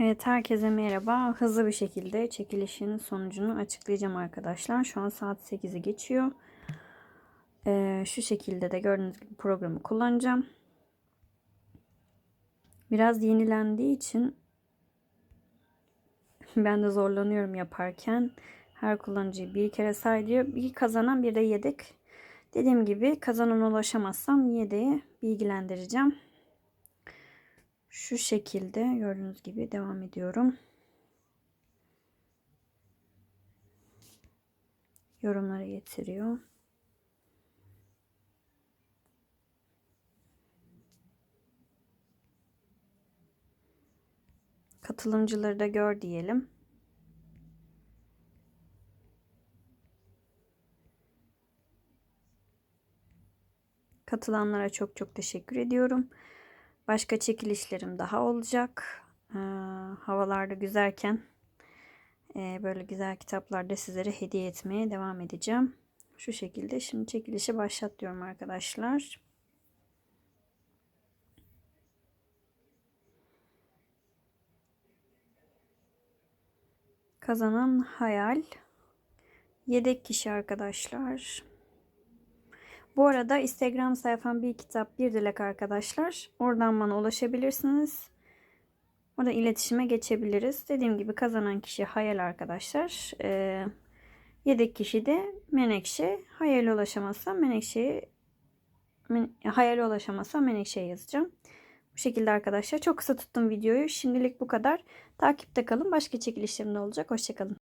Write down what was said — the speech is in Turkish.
Evet herkese merhaba. Hızlı bir şekilde çekilişin sonucunu açıklayacağım arkadaşlar. Şu an saat 8'i geçiyor. Ee, şu şekilde de gördüğünüz gibi programı kullanacağım. Biraz yenilendiği için ben de zorlanıyorum yaparken. Her kullanıcıyı bir kere say. Bir kazanan bir de yedek. Dediğim gibi kazanana ulaşamazsam yedeği bilgilendireceğim. Şu şekilde gördüğünüz gibi devam ediyorum. Yorumlara getiriyor. Katılımcıları da gör diyelim. Katılanlara çok çok teşekkür ediyorum. Başka çekilişlerim daha olacak. Ee, havalarda güzelken e, böyle güzel kitaplarda sizlere hediye etmeye devam edeceğim. Şu şekilde şimdi çekilişi başlat diyorum arkadaşlar. Kazanan hayal. Yedek kişi arkadaşlar. Bu arada Instagram sayfam bir kitap bir dilek arkadaşlar. Oradan bana ulaşabilirsiniz. Orada iletişime geçebiliriz. Dediğim gibi kazanan kişi Hayal arkadaşlar. Ee, yedek kişi de Menekşe. Hayal ulaşamazsa Menekşe'ye men, Hayal ulaşamazsa Menekşe'ye yazacağım. Bu şekilde arkadaşlar. Çok kısa tuttum videoyu. Şimdilik bu kadar. Takipte kalın. Başka çekilişlerim de olacak. Hoşçakalın.